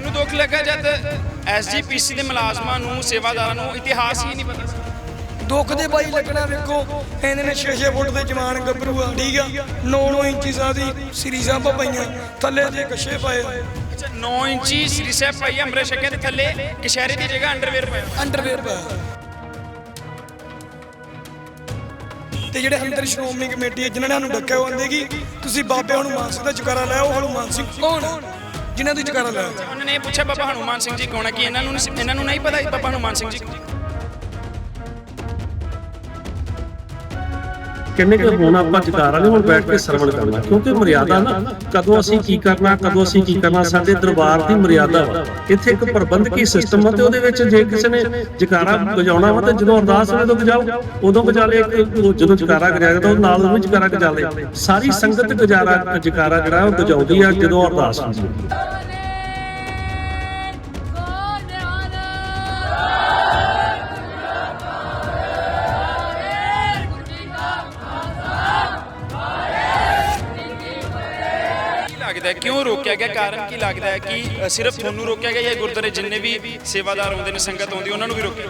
ਮਨ ਨੂੰ ਦੁੱਖ ਲੱਗਾ ਜਦ ਐਸਜੀਪੀਸੀ ਦੇ ਮੁਲਾਜ਼ਮਾਂ ਨੂੰ ਸੇਵਾਦਾਰਾਂ ਨੂੰ ਇਤਿਹਾਸ ਹੀ ਨਹੀਂ ਪਤਾ ਸੀ। ਦੁੱਖ ਦੇ ਬਾਈ ਲੱਗਣਾ ਵੇਖੋ ਇਹਨੇ ਨੇ 6-6 ਫੁੱਟ ਦੇ ਜਵਾਨ ਗੱਭਰੂ ਆ ਠੀਕ ਆ 9-9 ਇੰਚੀ ਸਾਦੀ ਸ੍ਰੀ ਸਾਹਿਬ ਪਈਆਂ ਥੱਲੇ ਦੇ ਕੱਛੇ ਪਏ। ਅੱਛਾ 9 ਇੰਚੀ ਸ੍ਰੀ ਸਾਹਿਬ ਪਾਈ ਅੰਮ੍ਰਿਤ ਛਕਿਆ ਤੇ ਥੱਲੇ ਕਸ਼ਹਿਰੇ ਦੀ ਜਗ੍ਹਾ ਅੰਡਰਵੇਅਰ ਪਾਇਆ। ਅੰਡਰਵੇਅਰ ਪਾਇਆ। ਤੇ ਜਿਹੜੇ ਅੰਦਰ ਸ਼੍ਰੋਮਣੀ ਕਮੇਟੀ ਹੈ ਜਿਨ੍ਹਾਂ ਨੇ ਸਾਨੂੰ ਡੱਕਿਆ ਉਹ ਆਂਦੇ ਕਿ ਤੁਸੀਂ ਬਾਬੇ ਹਨੂਮਾਨ ਸਿੰਘ ਦਾ ਜੁਕਾਰਾ ਲਾਇਆ ਉਹ ਹਨੂਮਾਨ ਸਿੰਘ ਕੌਣ? ਜਿਨ੍ਹਾਂ ਦੀ ਜੁਕਾਰਾ ਲਾਇਆ ਉਹਨਾਂ ਨੇ ਇਹ ਪੁੱਛਿਆ, ਬਾਬਾ ਹਨੂਮਾਨ ਸਿੰਘ ਜੀ ਕੌਣ ਹੈ? ਕਿ ਇਹਨਾਂ ਨੂੰ ਇਹਨਾਂ ਨੂੰ ਨਹੀਂ ਪਤਾ ਬਾਬਾ ਹਨੂਮਾਨ ਸਿੰਘ ਜੀ ਕੌਣ ਹੈ? ਹੁਣ ਆਪਾਂ ਜਕਾਰਾ ਨਹੀਂ ਹੁਣ ਬੈਠ ਕੇ ਸਰਵਣ ਕਰਨਾ, ਕਿਉਂਕਿ ਮਰਿਆਦਾ ਨਾ ਕਦੋਂ ਅਸੀਂ ਕੀ ਕਰਨਾ, ਕਦੋਂ ਅਸੀਂ ਕੀ ਕਰਨਾ, ਸਾਡੇ ਦਰਬਾਰ ਦੀ ਮਰਿਆਦਾ ਵਾ ਇੱਥੇ ਇੱਕ ਪ੍ਰਬੰਧਕੀ ਸਿਸਟਮ ਆ ਤੇ ਉਹਦੇ ਵਿੱਚ ਜੇ ਕਿਸੇ ਨੇ ਜਕਾਰਾ ਵਜਾਉਣਾ ਵਾ ਤਾਂ ਜਦੋਂ ਅਰਦਾਸ ਵੇਲੇ ਤੋਂ ਵਜਾਓ, ਉਦੋਂ ਵਜਾ ਲੇ ਜਦੋਂ ਜਕਾਰਾ ਕਰਿਆ ਜਾਂਦਾ ਉਹ ਨਾਲ ਉਹਨੂੰ ਜਕਾਰਾ ਵਜਾ ਲੇ ਸਾਰੀ ਸੰਗਤ ਗੁਜ਼ਾਰਾ ਜਕਾਰਾ ਜਿਹੜਾ ਉਹ ਵਜਾਉਂਦੀ ਆ ਜਦੋਂ ਅਰਦਾਸ ਹੁੰਦੀ ਹੈ? ਕਿਉਂ ਰੋਕਿਆ ਗਿਆ? ਕਾਰਨ ਕੀ ਲੱਗਦਾ ਹੈ ਕਿ ਸਿਰਫ ਤੁਹਾਨੂੰ ਰੋਕਿਆ ਗਿਆ ਜਾਂ ਗੁਰਦੁਆਰੇ ਜਿੰਨੇ ਵੀ ਸੇਵਾਦਾਰ ਆਉਂਦੇ ਨੇ, ਸੰਗਤ ਆਉਂਦੀ, ਉਹਨਾਂ ਨੂੰ ਵੀ ਰੋਕਿਆ?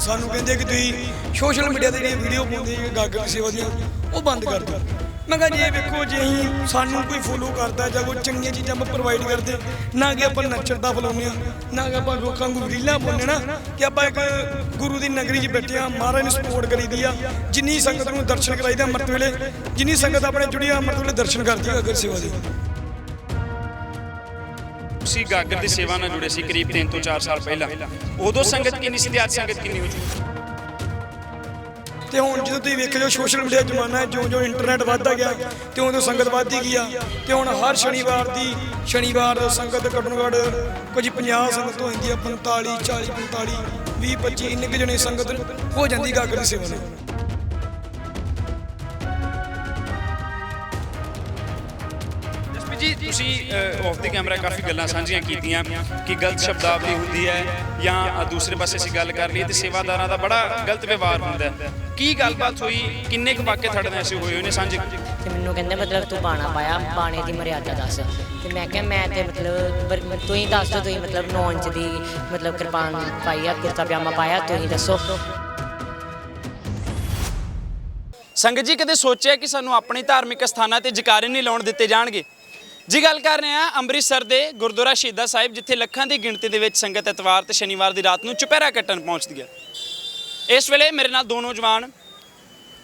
ਸਾਨੂੰ ਕਹਿੰਦੇ ਕਿ ਤੁਸੀਂ ਸੋਸ਼ਲ ਮੀਡੀਆ ਤੇ ਜਿਹੜੀਆਂ ਵੀਡੀਓ ਪਾਉਂਦੇ ਗਾਗਰ ਸੇਵਾ ਦੀਆਂ, ਉਹ ਬੰਦ ਕਰ ਦਿਓ। ਮੈਂ ਕਿਹਾ ਜੀ ਵੇਖੋ ਜੇ ਅਸੀਂ ਸਾਨੂੰ ਕੋਈ ਫੋਲੋ ਕਰਦਾ ਜਾਂ ਕੋਈ ਚੰਗੀਆਂ ਚੀਜ਼ਾਂ ਆਪਾਂ ਪ੍ਰੋਵਾਈਡ ਕਰਦੇ, ਨਾ ਕਿ ਆਪਾਂ ਨੱਚਣ ਦਾ ਫਲਾਉਂਦੇ ਆ ਨਾ ਕਿ ਆਪਾਂ ਲੋਕਾਂ ਨੂੰ ਰੀਲਾਂ ਪਾਉਂਦੇ ਨਾ, ਕਿ ਆਪਾਂ ਇੱਕ ਗੁਰੂ ਦੀ ਨਗਰੀ 'ਚ ਬੈਠੇ ਆ ਮਹਾਰਾਜ ਨੂੰ ਸਪੋਰਟ ਕਰੀਦੀ ਆ, ਜਿੰਨੀ ਸੰਗਤ ਨੂੰ ਦਰਸ਼ਨ ਕਰਾਈਦਾ ਅੰਮ੍ਰਿਤ ਵੇਲੇ, ਜਿੰਨੀ ਸੰਗਤ ਆਪਣੇ ਜੁੜੀ ਆ, ਅੰਮ੍ਰਿਤ ਵੇਲੇ ਦਰਸ਼ਨ ਕਰਦੀ ਆ ਗਾਗਰ ਸੇਵਾ ਦੇ। ਤੁਸੀਂ ਗਾਗਰ ਦੀ ਸੇਵਾ ਨਾਲ ਜੁੜੇ ਸੀ ਕਰੀਬ 3 ਤੋਂ 4 ਸਾਲ ਪਹਿਲਾਂ। ਉਦੋਂ ਸੰਗਤ ਕਿੰਨੀ ਸੀ ਤੇ ਅੱਜ ਸੰਗਤ ਕਿੰਨੀ ਹੋ ਚੁੱਕੀ? ਤੇ ਹੁਣ ਜਦੋਂ ਤੁਸੀਂ ਵੇਖਿਓ ਸੋਸ਼ਲ ਮੀਡੀਆ ਜ਼ਮਾਨਾ ਹੈ ਜਿਉਂ-ਜਿਉਂ ਇੰਟਰਨੈਟ ਵੱਧਦਾ ਗਿਆ, ਤੇ ਉਦੋਂ ਸੰਗਤ ਵੱਧਦੀ ਗਈ ਆ, ਤੇ ਹੁਣ ਹਰ ਸ਼ਨੀਵਾਰ ਦੀ, ਸ਼ਨੀਵਾਰ ਸੰਗਤ ਘੱਟੋ ਘੱਟ ਕੁਝ 50 ਸੰਗਤ ਹੋ ਜਾਂਦੀ ਆ 45 40 45 20 25 ਇੰਨੇ ਕੁ ਜਣੇ ਸੰਗਤ ਹੋ ਜਾਂਦੀ ਗਾਗਰ ਦੀ ਸੇਵਾ ਨਾਲ। ਜੀ ਤੁਸੀਂ ਆਫ ਦੀ ਕੈਮਰਾ ਕਾਫੀ ਗੱਲਾਂ ਸਾਂਝੀਆਂ ਕੀਤੀਆਂ ਕਿ ਗਲਤ ਸ਼ਬਦਾਵਲੀ ਹੁੰਦੀ ਹੈ ਜਾਂ ਦੂਸਰੇ ਪਾਸੇ ਅਸੀਂ ਗੱਲ ਕਰ ਲਈਏ ਤੇ ਸੇਵਾਦਾਰਾਂ ਦਾ ਬੜਾ ਗਲਤ ਵਿਵਹਾਰ ਹੁੰਦਾ ਹੈ। ਕੀ ਗੱਲਬਾਤ ਹੋਈ? ਕਿੰਨੇ ਕੁ ਵਾਕਿਆ ਤੁਹਾਡੇ ਨਾਲ ਐਸੇ ਹੋਏ ਹੋਏ ਨੇ ਸਾਂਝੇ? ਤੇ ਮੈਨੂੰ ਕਹਿੰਦੇ ਮਤਲਬ ਤੂੰ ਬਾਣਾ ਪਾਇਆ ਬਾਣੇ ਦੀ ਮਰਿਆਦਾ ਦੱਸ। ਤੇ ਮੈਂ ਕਿਹਾ ਮੈਂ ਤੇ ਮਤਲਬ ਤੂੰ ਹੀ ਦੱਸ ਦੋ ਤੂੰ ਹੀ ਮਤਲਬ 9 ਇੰਚ ਦੀ ਮਤਲਬ ਕਿਰਪਾਨ ਪਾਈ ਆ ਕੁਰਤਾ ਪਜਾਮਾ ਪਾਇਆ ਤੂੰ ਹੀ ਦੱਸੋ। ਸੰਗਤ ਜੀ ਕਦੇ ਸੋਚਿਆ ਕਿ ਸਾਨੂੰ ਆਪਣੇ ਧਾਰਮਿਕ ਸਥਾਨਾਂ ਤੇ ਜਕਾਰੇ ਨਹੀਂ ਲਾਉਣ ਦਿੱਤੇ ਜਾਣਗੇ? ਜੀ, ਗੱਲ ਕਰ ਰਹੇ ਹਾਂ ਅੰਮ੍ਰਿਤਸਰ ਦੇ ਗੁਰਦੁਆਰਾ ਸ਼ਹੀਦਾਂ ਸਾਹਿਬ, ਜਿੱਥੇ ਲੱਖਾਂ ਦੀ ਗਿਣਤੀ ਦੇ ਵਿੱਚ ਸੰਗਤ ਐਤਵਾਰ ਤੇ ਸ਼ਨੀਵਾਰ ਦੀ ਰਾਤ ਨੂੰ ਚੁਪਹਿਰਾ ਕੱਟਣ ਪਹੁੰਚਦੀ ਹੈ। ਇਸ ਵੇਲੇ ਮੇਰੇ ਨਾਲ ਦੋ ਨੌਜਵਾਨ,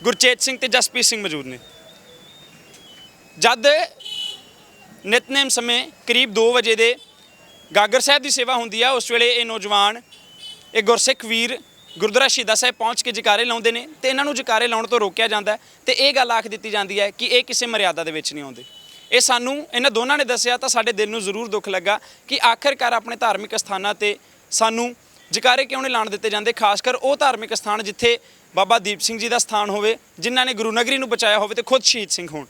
ਗੁਰਚੇਤ ਸਿੰਘ ਤੇ ਜਸਪੀਤ ਸਿੰਘ ਮੌਜੂਦ ਨੇ। ਜਦ ਨਿਤਨੇਮ ਸਮੇਂ ਕਰੀਬ 2 ਵਜੇ ਦੇ ਗਾਗਰ ਸਾਹਿਬ ਦੀ ਸੇਵਾ ਹੁੰਦੀ ਆ, ਉਸ ਵੇਲੇ ਇਹ ਨੌਜਵਾਨ, ਇਹ ਗੁਰਸਿੱਖ ਵੀਰ ਗੁਰਦੁਆਰਾ ਸ਼ਹੀਦਾਂ ਸਾਹਿਬ ਪਹੁੰਚ ਕੇ ਜਕਾਰੇ ਲਾਉਂਦੇ ਨੇ ਤੇ ਇਹਨਾਂ ਨੂੰ ਜਕਾਰੇ ਲਾਉਣ ਤੋਂ ਰੋਕਿਆ ਜਾਂਦਾ ਹੈ ਤੇ ਇਹ ਗੱਲ ਆਖ ਦਿੱਤੀ ਜਾਂਦੀ ਹੈ ਕਿ ਇਹ ਕਿਸੇ ਮਰਿਆਦਾ ਦੇ ਵਿੱਚ ਨਹੀਂ ਆਉਂਦੇ। ਇਹ ਸਾਨੂੰ ਇਹਨਾਂ ਦੋਨਾਂ ਨੇ ਦੱਸਿਆ ਤਾਂ ਸਾਡੇ ਦਿਲ ਨੂੰ ਜ਼ਰੂਰ ਦੁੱਖ ਲੱਗਾ ਕਿ ਆਖਰਕਾਰ ਆਪਣੇ ਧਾਰਮਿਕ ਸਥਾਨਾਂ ਤੇ ਸਾਨੂੰ ਜਕਾਰੇ ਕਿਉਂ ਨਹੀਂ ਲਾਣ ਦਿੱਤੇ ਜਾਂਦੇ? ਖਾਸ ਕਰ ਉਹ ਧਾਰਮਿਕ ਸਥਾਨ ਜਿੱਥੇ ਬਾਬਾ ਦੀਪ ਸਿੰਘ ਜੀ ਦਾ ਸਥਾਨ ਹੋਵੇ ਜਿਨ੍ਹਾਂ ਨੇ ਗੁਰੂ ਨਗਰੀ ਨੂੰ ਬਚਾਇਆ ਹੋਵੇ ਤੇ ਖੁਦ ਸ਼ਹੀਦ ਸਿੰਘ ਹੋਣ।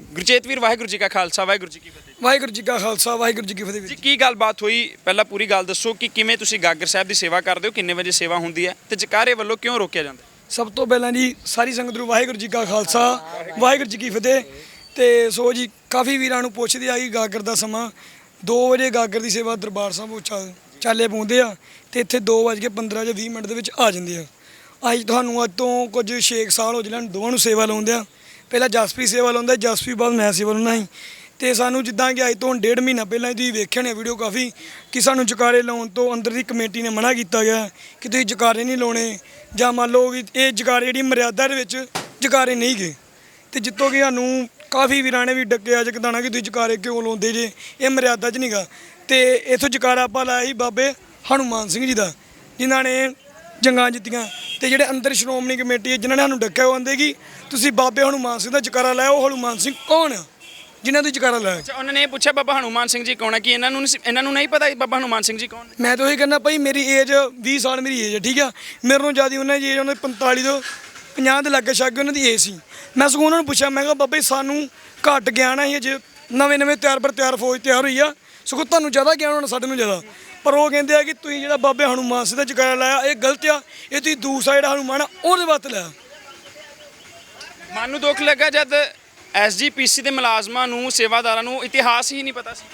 ਗੁਰਚੇਤ ਵੀਰ ਵਾਹਿਗੁਰੂ ਜੀ ਕਾ ਖਾਲਸਾ ਵਾਹਿਗੁਰੂ ਜੀ ਕੀ ਫਤਿਹ। ਵਾਹਿਗੁਰੂ ਜੀ ਕਾ ਖਾਲਸਾ ਵਾਹਿਗੁਰੂ ਜੀ ਕੀ ਫਤਿਹ ਜੀ। ਕੀ ਗੱਲਬਾਤ ਹੋਈ? ਪਹਿਲਾਂ ਪੂਰੀ ਗੱਲ ਦੱਸੋ ਕਿ ਕਿਵੇਂ ਤੁਸੀਂ ਗਾਗਰ ਸਾਹਿਬ ਦੀ ਸੇਵਾ ਕਰਦੇ ਹੋ? ਕਿੰਨੇ ਵਜੇ ਸੇਵਾ ਹੁੰਦੀ ਹੈ? ਤੇ ਜਕਾਰੇ ਵੱਲੋਂ ਕਿਉਂ ਰੋਕਿਆ ਜਾਂਦਾ? ਸਭ ਤੋਂ ਪਹਿਲਾਂ ਜੀ ਸਾਰੀ ਸੰਗਤ ਨੂੰ ਵਾਹਿਗੁਰੂ ਜੀ ਕਾ ਖਾਲਸਾ ਵਾਹਿਗੁਰੂ ਜੀ ਕੀ ਫਤਿਹ। ਤੇ ਸੋ ਜੀ, ਕਾਫੀ ਵੀਰਾਂ ਨੂੰ ਪੁੱਛਦੇ ਆ ਕਿ ਗਾਗਰ ਦਾ ਸਮਾਂ 2 ਵਜੇ ਗਾਗਰ ਦੀ ਸੇਵਾ ਦਰਬਾਰ ਸਾਹਿਬ ਉਹ ਚੱਲ- ਚਾਲੇ ਪਾਉਂਦੇ ਆ ਤੇ ਇੱਥੇ 2:15 ਜਾਂ 20 ਮਿੰਟ ਦੇ ਵਿੱਚ ਆ ਜਾਂਦੇ ਆ। ਅੱਜ ਤੁਹਾਨੂੰ ਅੱਜ ਤੋਂ ਕੁਝ 6 ਸਾਲ ਹੋ ਜਲਣ ਦੋਵਾਂ ਨੂੰ ਸੇਵਾ ਲਾਉਂਦੇ ਆ। ਪਹਿਲਾਂ ਜਸਪੀ ਸੇਵਾ ਲਾਉਂਦਾ ਜਸਪੀ ਬਾਅਦ ਮੈਂ ਸੇਵਾ ਲਾਉਂਦਾ ਸੀ। ਤੇ ਸਾਨੂੰ ਜਿੱਦਾਂ ਕਿ ਅੱਜ ਤੋਂ ਡੇਢ ਮਹੀਨਾ ਪਹਿਲਾਂ ਹੀ ਤੁਸੀਂ ਵੇਖਿਆ ਨੇ ਵੀਡੀਓ ਕਾਫੀ, ਕਿ ਸਾਨੂੰ ਜਕਾਰੇ ਲਾਉਣ ਤੋਂ ਅੰਦਰ ਦੀ ਕਮੇਟੀ ਨੇ ਮਨਾ ਕੀਤਾ ਗਿਆ ਕਿ ਤੁਸੀਂ ਜਕਾਰੇ ਨਹੀਂ ਲਾਉਣੇ, ਜਾਂ ਮੰਨ ਲਓ ਕਿ ਇਹ ਜਕਾਰੇ ਜਿਹੜੀ ਮਰਿਆਦਾ ਦੇ ਵਿੱਚ ਜਕਾਰੇ ਨਹੀਂ ਗਏ। ਤੇ ਜਿੱਤੋਂ ਕਿ ਸਾਨੂੰ ਕਾਫੀ ਵੀਰਾਂ ਨੇ ਵੀ ਡੱਕਿਆ ਜਗਦਾਣਾ ਕਿ ਤੁਸੀਂ ਜਕਾਰੇ ਕਿਉਂ ਲਾਉਂਦੇ ਜੇ? ਇਹ ਮਰਿਆਦਾ 'ਚ ਨਹੀਂਗਾ ਤੇ ਇਥੋਂ ਜਕਾਰਾ ਆਪਾਂ ਲਾਇਆ ਸੀ ਬਾਬੇ ਹਨੂਮਾਨ ਸਿੰਘ ਜੀ ਦਾ ਜਿਨ੍ਹਾਂ ਨੇ ਜੰਗਾਂ ਜਿੱਤੀਆਂ। ਤੇ ਜਿਹੜੇ ਅੰਦਰ ਸ਼੍ਰੋਮਣੀ ਕਮੇਟੀ ਹੈ ਜਿਨ੍ਹਾਂ ਨੇ ਸਾਨੂੰ ਡੱਕਿਆ ਉਹ ਆਂਦੇ ਕਿ ਤੁਸੀਂ ਬਾਬੇ ਹਨੂਮਾਨ ਸਿੰਘ ਦਾ ਜਕਾਰਾ ਲਾਇਆ ਉਹ ਹਨੂਮਾਨ ਸਿੰਘ ਕੌਣ ਆ? ਜਿਨ੍ਹਾਂ ਦੀ ਜਕਾਰਾ ਲਾਇਆ? ਅੱਛਾ ਉਹਨਾਂ ਨੇ ਇਹ ਪੁੱਛਿਆ ਬਾਬਾ ਹਨੂਮਾਨ ਸਿੰਘ ਜੀ ਕੌਣ ਹੈ ਕਿ ਇਹਨਾਂ ਨੂੰ ਨਹੀਂ- ਇਹਨਾਂ ਨੂੰ ਨਹੀਂ ਪਤਾ ਕਿ ਬਾਬਾ ਹਨੂਮਾਨ ਸਿੰਘ ਜੀ ਕੌਣ ਨੇ। ਮੈਂ ਤਾਂ ਉਹੀ ਕਹਿੰਦਾ ਭਾਈ ਮੇਰੀ ਏਜ 20 ਸਾਲ ਮੇਰੀ ਏਜ ਹੈ ਠੀਕ ਆ? ਮੇਰੇ ਨੂੰ ਜ਼ਿਆਦਾ ਉਹਨਾਂ ਦੀ ਏਜ ਉਹਨਾਂ ਦੀ 45 ਤੋਂ 50 ਦੇ ਲੱਗੇ ਛੱਗ ਉਹਨਾਂ ਦੀ ਏਜ ਸੀ। ਮੈਂ ਸਗੋਂ ਉਹਨਾਂ ਨੂੰ ਪੁੱਛਿਆ ਮੈਂ ਕਿਹਾ ਬਾਬਾ ਜੀ ਸਾਨੂੰ ਘੱਟ ਗਿਆਨ ਹੈ ਅਜੇ ਨਵੇਂ ਨਵੇਂ ਤਿਆਰ ਪਰ ਤਿਆਰ ਫੌਜ ਤਿਆਰ ਹੋਈ ਆ। ਸਗੋਂ ਤੁਹਾਨੂੰ ਜ਼ਿਆਦਾ ਗਿਆਨ ਹੋਣਾ ਸਾਡੇ ਨੂੰ ਜ਼ਿਆਦਾ। ਪਰ ਉਹ ਕਹਿੰਦੇ ਆ ਕਿ ਤੁਸੀਂ ਜਿਹੜਾ ਬਾਬੇ ਹਨੂਮਾਨ ਸਿੰਘ ਦਾ ਜਕਾਰਾ ਲਾਇਆ ਇਹ ਗਲਤ ਆ। ਇਹ ਤੁਸੀਂ ਦੂਸਰਾ ਜਿਹੜਾ ਹਨੂਮਾਨ ਆ ਉਹਦੇ ਵਾਸਤੇ ਲਾਇਆ ਮਨ ਨੂੰ ਦੁੱਖ ਲੱਗਾ ਜਦ ਐਸਜੀਪੀਸੀ ਦੇ ਮੁਲਾਜ਼ਮਾਂ ਨੂੰ ਸੇਵਾਦਾਰਾਂ ਨੂੰ ਇਤਿਹਾਸ ਹੀ ਨਹੀਂ ਪਤਾ ਸੀ।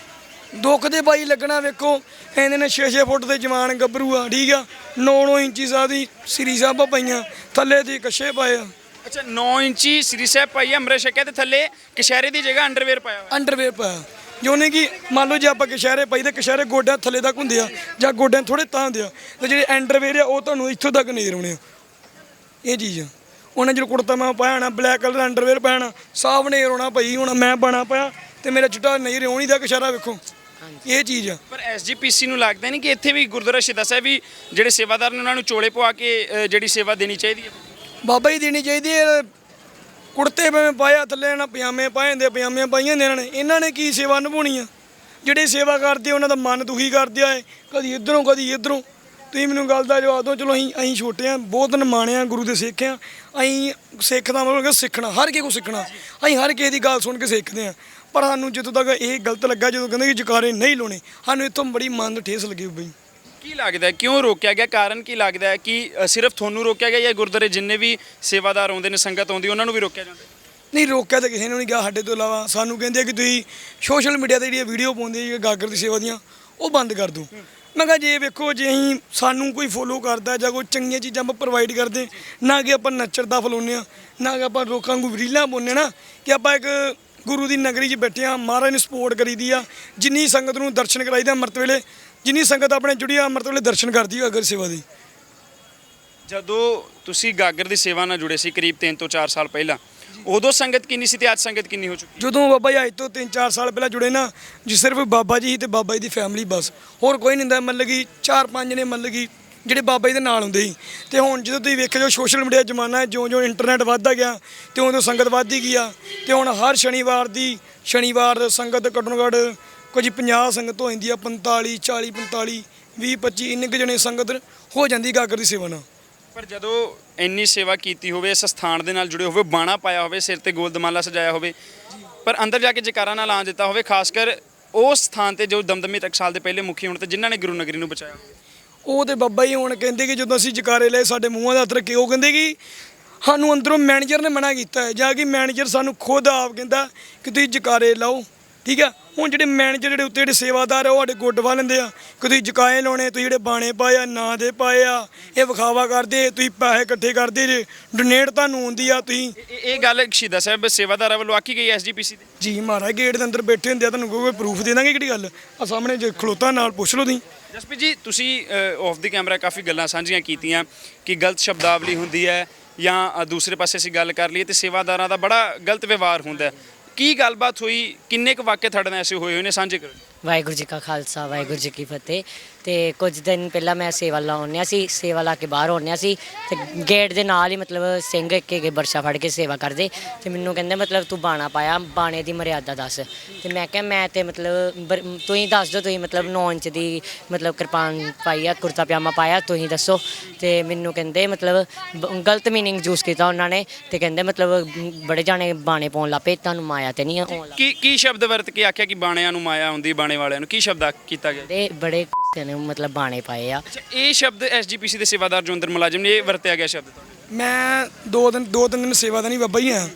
ਦੁੱਖ ਦੇ ਬਾਈ ਲੱਗਣਾ ਵੇਖੋ ਇਹਦੇ ਨੇ 6-6 ਫੁੱਟ ਦੇ ਜਵਾਨ ਗੱਭਰੂ ਆ ਠੀਕ ਆ। 9-9 ਇੰਚੀ ਸਾਦੀ ਸ੍ਰੀ ਸਾਹਿਬਾਂ ਪਈਆਂ ਥੱਲੇ ਦੀ ਕੱਛੇ ਪਏ ਆ। ਅੱਛਾ 9 ਇੰਚੀ ਸ੍ਰੀ ਸਾਹਿਬ ਪਾਈ ਹੈ, ਅੰਮ੍ਰਿਤ ਛਕਿਆ ਤੇ ਥੱਲੇ ਕਸ਼ਹਿਰੇ ਦੀ ਜਗ੍ਹਾ ਅੰਡਰਵੇਅਰ ਪਾਇਆ ਹੋਇਆ। ਅੰਡਰਵੇਅਰ ਪਾਇਆ। ਜਿਉਨੇ ਕਿ ਮੰਨ ਲਓ ਜੇ ਆਪਾਂ ਕਸ਼ਹਿਰੇ ਪਾਈ ਤੇ ਕਸ਼ਹਿਰੇ ਗੋਡਿਆਂ ਥੱਲੇ ਤੱਕ ਹੁੰਦੇ ਆ ਜਾਂ ਗੋਡਿਆਂ ਥੋੜੇ ਤਾਂ ਹੁੰਦੇ ਆ। ਤੇ ਜਿਹੜੇ ਅੰਡਰਵੇਅਰ ਆ ਉਹ ਤੁਹਾਨੂੰ ਇੱਥੋਂ ਤੱਕ ਨਹੀਂ ਰਉਣੇ ਆ ਇਹ ਚੀਜ਼ ਆ। ਉਹਨਾਂ ਜਿਹੜਾ ਕੁੜਤਾ ਮੈਂ ਪਾਇਆ ਨਾ ਬਲੈਕ ਕਲਰ ਦਾ ਅੰਡਰਵੇਅਰ ਪਾਇਆ ਸਾਫ਼ ਨਹੀਂ ਰੋਣਾ ਭਾਈ ਹੁਣ ਮੈਂ ਬਣਾ ਪਾਇਆ ਤੇ ਮੇਰਾ ਚਿੱਟਾ ਨਹੀਂ ਰਿਉਣੀ ਦਾ ਕਸ਼ਹਿਰਾ ਵੇਖੋ। ਇਹ ਚੀਜ਼ ਆ। ਪਰ ਐਸਜੀਪੀਸੀ ਨੂੰ ਲੱਗਦਾ ਨਹੀਂ ਕਿ ਇੱਥੇ ਵੀ ਗੁਰਦੁਆਰਾ ਸ਼ਹੀਦਾਂ ਸਾਹਿਬ ਵੀ ਜਿਹੜੇ ਸੇਵਾਦਾਰ ਨੇ ਉਹਨਾਂ ਨੂੰ ਚੋਲੇ ਪਵਾ ਕੇ ਜਿਹੜੀ ਸੇਵਾ ਦੇਣੀ ਚਾਹੀਦੀ ਹੈ? ਬਾਬਾ ਜੀ ਦੇਣੀ ਚਾਹੀਦੀ ਹੈ ਕੁੜਤੇ ਮੈਂ ਪਾਇਆ ਥੱਲੇ ਨਾ ਪਜਾਮੇ ਪਾਏ ਹੁੰਦੇ ਪਜਾਮੀਆਂ ਪਾਈਆਂ ਹੁੰਦੀਆਂ ਇਹਨਾਂ ਨੇ। ਇਹਨਾਂ ਨੇ ਕੀ ਸੇਵਾ ਨਿਭਾਉਣੀ ਆ? ਜਿਹੜੇ ਸੇਵਾ ਕਰਦੇ ਆ, ਉਹਨਾਂ ਦਾ ਮਨ ਦੁਖੀ ਕਰਦੇ ਆ ਕਦੀ ਇਧਰੋਂ ਕਦੀ ਇਧਰੋਂ। ਤੁਸੀਂ ਮੈਨੂੰ ਗੱਲ ਦਾ ਜਵਾਬ ਦਿਓ ਚਲੋ ਅਸੀਂ ਅਸੀਂ ਛੋਟੇ ਆ ਬਹੁਤ ਨਿਮਾਣੇ ਆ ਗੁਰੂ ਦੇ ਸਿੱਖ ਆ। ਅਸੀਂ ਸਿੱਖ ਦਾ ਮਤਲਬ ਕਿ ਸਿੱਖਣਾ ਹਰ ਕਿਸੇ ਕੋ ਸਿੱਖਣਾ। ਅਸੀਂ ਹਰ ਕਿਸੇ ਦੀ ਗੱਲ ਸੁਣ ਕੇ ਸਿੱਖਦੇ ਆ। ਪਰ ਸਾਨੂੰ ਜਦੋਂ ਤੱਕ ਇਹ ਗਲਤ ਲੱਗਾ ਜਦੋਂ ਕਹਿੰਦੇ ਕਿ ਜਕਾਰੇ ਨਹੀਂ ਲਾਉਣੇ ਸਾਨੂੰ ਇੱਥੋਂ ਬੜੀ ਮਨ ਨੂੰ ਠੇਸ ਲੱਗੀ ਬਈ। ਕੀ ਲੱਗਦਾ ਹੈ? ਕਿਉਂ ਰੋਕਿਆ ਗਿਆ? ਕਾਰਨ ਕੀ ਲੱਗਦਾ ਹੈ ਕਿ ਅ, ਸਿਰਫ ਤੁਹਾਨੂੰ ਰੋਕਿਆ ਗਿਆ ਜਾਂ ਗੁਰਦੁਆਰੇ ਜਿੰਨੇ ਵੀ ਸੇਵਾਦਾਰ ਆਉਂਦੇ ਨੇ ਸੰਗਤ ਆਉਂਦੀ ਉਹਨਾਂ ਨੂੰ ਵੀ ਰੋਕਿਆ ਜਾਂਦਾ ਹੈ? ਨਹੀਂ ਰੋਕਿਆ ਤਾਂ ਕਿਸੇ ਨੂੰ ਨਹੀਂ ਗਿਆ। ਸਾਡੇ ਤੋਂ ਇਲਾਵਾ ਸਾਨੂੰ ਕਹਿੰਦੇ ਆ ਕਿ ਤੁਸੀਂ ਸੋਸ਼ਲ ਮੀਡੀਆ ਤੇ ਜਿਹੜੀਆਂ ਵੀਡੀਓ ਪਾਉਂਦੇ ਜੀ ਗਾਗਰ ਦੀ ਸੇਵਾ ਦੀਆਂ ਉਹ ਬੰਦ ਕਰ ਦਿਓ। ਮੈਂ ਕਿਹਾ ਜੇ ਵੇਖੋ ਜੇ ਅਸੀਂ ਸਾਨੂੰ ਕੋਈ ਫੋਲੋ ਕਰਦਾ ਜਾਂ ਕੋਈ ਚੰਗੀਆਂ ਚੀਜ਼ਾਂ ਆਪਾਂ ਪ੍ਰੋਵਾਈਡ ਕਰਦੇ ਨਾ ਕਿ ਆਪਾਂ ਨੱਚਰ ਦਾ ਫਲਾਉਂਦੇ ਆ ਨਾ ਕਿ ਆਪਾਂ ਲੋਕਾਂ ਨੂੰ ਰੀਲਾਂ ਪਾਉਂਦੇ ਨਾ ਕਿ ਆਪਾਂ ਇੱਕ ਗੁਰੂ ਦੀ ਨਗਰੀ 'ਚ ਬੈਠੇ ਆ ਮਹਾਰਾਜ ਨੂੰ ਸਪੋਰਟ ਕਰੀਦੀ ਆ ਜਿੰਨੀ ਸੰਗਤ ਨੂੰ ਦਰਸ਼ਨ ਕਰਾਈਦਾ ਅੰਮ੍ਰਿਤ ਵੇਲੇ ਜਿੰਨੀ ਸੰਗਤ ਆਪਣੇ ਜੁੜੀ ਆ ਅੰਮ੍ਰਿਤ ਵੇਲੇ ਦਰਸ਼ਨ ਕਰਦੀ ਆ ਗਾਗਰ ਸੇਵਾ ਦੀ। ਜਦੋਂ ਤੁਸੀਂ ਗਾਗਰ ਦੀ ਸੇਵਾ ਨਾਲ ਜੁੜੇ ਸੀ ਕਰੀਬ 3 ਤੋਂ 4 ਸਾਲ ਪਹਿਲਾਂ ਉਦੋਂ ਸੰਗਤ ਕਿੰਨੀ ਸੀ ਤੇ ਅੱਜ ਸੰਗਤ ਕਿੰਨੀ ਹੋ ਚੁੱਕੀ ਜਦੋਂ ਬਾਬਾ ਜੀ ਅੱਜ ਤੋਂ 3-4 ਸਾਲ ਪਹਿਲਾਂ ਜੁੜੇ ਨਾ ਜੀ ਸਿਰਫ ਬਾਬਾ ਜੀ ਤੇ ਬਾਬਾ ਜੀ ਦੀ ਫੈਮਿਲੀ ਬਸ। ਹੋਰ ਕੋਈ ਨਹੀਂ ਹੁੰਦਾ ਮਤਲਬ ਕਿ 4-5 ਨੇ ਮਤਲਬ ਕਿ ਜਿਹੜੇ ਬਾਬਾ ਜੀ ਦੇ ਨਾਲ ਹੁੰਦੇ ਸੀ। ਤੇ ਹੁਣ ਜਦੋਂ ਤੁਸੀਂ ਵੇਖਿਓ ਜੋ ਸੋਸ਼ਲ ਮੀਡੀਆ ਜ਼ਮਾਨਾ ਹੈ ਜਿਉਂ-ਜਿਉਂ ਇੰਟਰਨੈਟ ਵੱਧਦਾ ਗਿਆ ਤੇ ਉਦੋਂ ਸੰਗਤ ਵੱਧਦੀ ਗਈ ਆ। ਤੇ ਹੁਣ ਹਰ ਸ਼ਨੀਵਾਰ ਦੀ ਸ਼ਨੀਵਾਰ ਸੰਗਤ ਘੱਟੋ ਘੱਟ ਕੁਝ 50 ਸੰਗਤ ਹੋ ਜਾਂਦੀ ਆ 45 40 45 20 25 ਇੰਨੇ ਕੁ ਜਣੇ ਸੰਗਤ ਹੋ ਜਾਂਦੀ ਗਾਗਰ ਦੀ ਸੇਵਾ ਨਾਲ। ਪਰ ਜਦੋਂ ਇੰਨੀ ਸੇਵਾ ਕੀਤੀ ਹੋਵੇ ਇਸ ਸਥਾਨ ਦੇ ਨਾਲ ਜੁੜੇ ਹੋਵੇ ਬਾਣਾ ਪਾਇਆ ਹੋਵੇ ਸਿਰ ਤੇ ਗੋਲ ਦਮਾਲਾ ਸਜਾਇਆ ਹੋਵੇ ਪਰ ਅੰਦਰ ਜਾ ਕੇ ਜਕਾਰਾ ਨਾਲ ਆਂ ਦਿੱਤਾ ਹੋਵੇ ਖਾਸ ਕਰ ਉਸ ਸਥਾਨ ਤੇ ਜੋ ਦਮਦਮੀ ਟਕਸਾਲ ਦੇ ਪਹਿਲੇ ਮੁਖੀ ਹੋਣ ਤੇ ਜਿਨ੍ਹਾਂ ਨੇ ਗੁਰੂ ਨਗਰੀ ਨੂੰ ਬਚਾਇਆ। ਉਹ ਤੇ ਬੱਬਾ ਹੀ ਹੁਣ ਕਹਿੰਦੇ ਕਿ ਜਦੋਂ ਅਸੀਂ ਜਕਾਰੇ ਲਏ ਸਾਡੇ ਮੂੰਹਾਂ ਦਾ ਹੱਥ ਰੱਖੇ ਉਹ ਕਹਿੰਦੇ ਕਿ ਸਾਨੂੰ ਅੰਦਰੋਂ ਮੈਨੇਜਰ ਨੇ ਮਨਾ ਕੀਤਾ ਹੈ ਜਾਂ ਕਿ ਮੈਨੇਜਰ ਸਾਨੂੰ ਖੁਦ ਆਪ ਕਹਿੰਦਾ ਕਿ ਤੁਸੀਂ ਜਕਾਰੇ ਲਾਓ। ਠੀਕ ਆ? ਹੁਣ ਜਿਹੜੇ ਮੈਨੇਜਰ ਜਿਹੜੇ ਉੱਤੇ ਜਿਹੜੇ ਸੇਵਾਦਾਰ ਆ ਉਹ ਸਾਡੇ ਗੁੱਡ ਵਾ ਲੈਂਦੇ ਆ। ਕਿ ਤੁਸੀਂ ਜਕਾਏ ਲਾਉਣੇ ਤੁਸੀਂ ਜਿਹੜੇ ਬਾਣੇ ਪਾਏ ਆ ਨਾਂ ਦੇ ਪਾਏ ਆ ਇਹ ਵਿਖਾਵਾ ਕਰਦੇ ਤੁਸੀਂ ਪੈਸੇ ਇਕੱਠੇ ਕਰਦੇ ਜੇ ਡੋਨੇਟ ਤੁਹਾਨੂੰ ਹੁੰਦੀ ਆ ਤੁਸੀਂ ਇਹ ਇਹ ਗੱਲ ਸ਼ਹੀਦਾਂ ਸਾਹਿਬ ਸੇਵਾਦਾਰਾਂ ਵੱਲੋਂ ਆਖੀ ਗਈ ਐਸਜੀਪੀਸੀ ਦੀ? ਜੀ ਮਹਾਰਾਜ ਗੇਟ ਦੇ ਅੰਦਰ ਬੈਠੇ ਹੁੰਦੇ ਆ ਤੁਹਾਨੂੰ ਕੋਈ ਪ੍ਰੂਫ ਦੇ ਦਾਂਗੇ ਕਿਹੜੀ ਗੱਲ? ਆ ਸਾਹਮਣੇ ਜੇ ਖਲੋਤਾ ਨਾਲ ਪੁੱਛ ਲਓ ਤੁਸੀਂ। ਜਸਪ੍ਰੀਤ ਜੀ ਤੁਸੀਂ ਆਫ ਦੀ ਕੈਮਰਾ ਕਾਫੀ ਗੱਲਾਂ ਸਾਂਝੀਆਂ ਕੀਤੀਆਂ ਕਿ ਗਲਤ ਸ਼ਬਦਾਵਲੀ ਹੁੰਦੀ ਹੈ ਜਾਂ ਅ, ਦੂਸਰੇ ਪਾਸੇ ਅਸੀਂ ਗੱਲ ਕਰ ਲਈਏ ਤੇ ਸੇਵਾਦਾਰਾਂ ਦਾ ਬੜਾ ਗਲਤ ਵਿਵਹਾਰ ਹੁੰਦਾ ਹੈ। ਕੀ ਗੱਲਬਾਤ ਹੋਈ? ਕਿੰਨੇ ਕੁ ਵਾਕਿਆ ਤੁਹਾਡੇ ਨਾਲ ਐਸੇ ਹੋਏ ਹੋਏ ਨੇ? ਸਾਂਝੇ ਕਰੋ ਵਾਹਿਗੁਰੂ ਜੀ ਕਾ ਖਾਲਸਾ, ਵਾਹਿਗੁਰੂ ਜੀ ਕੀ ਫਤਿਹ। ਤੇ ਕੁਝ ਦਿਨ ਪਹਿਲਾਂ ਮੈਂ ਸੇਵਾ ਲਾਉਣਿਆ ਸੀ, ਸੇਵਾ ਲਾ ਕੇ ਬਾਹਰ ਆਉਣਿਆ ਸੀ। ਤੇ ਗੇਟ ਦੇ ਨਾਲ ਹੀ ਮਤਲਬ ਸਿੰਘ ਇੱਕ ਇੱਕ ਬਰਸ਼ਾ ਫੜ ਕੇ ਸੇਵਾ ਕਰਦੇ। ਤੇ ਮੈਨੂੰ ਕਹਿੰਦੇ, ਮਤਲਬ ਤੂੰ ਬਾਣਾ ਪਾਇਆ, ਬਾਣੇ ਦੀ ਮਰਿਆਦਾ ਦੱਸ। ਤੇ ਮੈਂ ਕਿਹਾ, ਮੈਂ ਤੇ ਮਤਲਬ ਬਰ- ਤੁਸੀਂ ਦੱਸ ਦਿਓ, ਤੁਸੀਂ ਮਤਲਬ 9 ਇੰਚ ਦੀ ਮਤਲਬ ਕਿਰਪਾਨ ਪਾਈ ਆ ਕੁਰਤਾ ਪਜਾਮਾ ਪਾਇਆ, ਤੁਸੀਂ ਦੱਸੋ। ਤੇ ਮੈਨੂੰ ਕਹਿੰਦੇ, ਮਤਲਬ ਬ- ਗਲਤ ਮੀਨਿੰਗ ਯੂਜ਼ ਕੀਤਾ ਉਹਨਾਂ ਨੇ। ਤੇ ਕਹਿੰਦੇ, ਮਤਲਬ ਬੜੇ ਜਾਣੇ ਬਾਣੇ ਪਾਉਣ ਲੱਪੇ ਤੁਹਾਨੂੰ ਮਾਇਆ ਤੇ ਨਹੀਂ ਆਉਣ ਕੀ ਕੀ ਸ਼ਬਦ ਵਰਤ ਕੇ ਆਖਿਆ ਕਿ ਬਾਣਿਆਂ ਨੂੰ ਮਾਇਆ ਹੁੰਦੀ ਬਾਣੇ ਵਾਲਿਆਂ ਨੂੰ? ਕੀ ਸ਼ਬਦ ਆ- ਕੀਤਾ ਗਿਆ? ਦੇ ਬੜੇ ਗੁੱਸੇ ਨੇ ਮਤਲਬ ਬਾਣੇ ਪਾਏ ਆ। ਅੱਛਾ ਇਹ ਸ਼ਬਦ ਐਸਜੀਪੀਸੀ ਦੇ ਸੇਵਾਦਾਰ ਜੋ ਅੰਦਰ ਮੁਲਾਜ਼ਮ ਨੇ ਇਹ ਵਰਤਿਆ ਗਿਆ ਸ਼ਬਦ ਤੁਹਾਡੇ ਮੈਂ ਦੋ ਦਿਨ ਦੋ ਤਿੰਨ ਦਿਨ ਸੇਵਾ ਦਾ ਨਹੀਂ ਬਾਬਾ ਹੀ। ਆ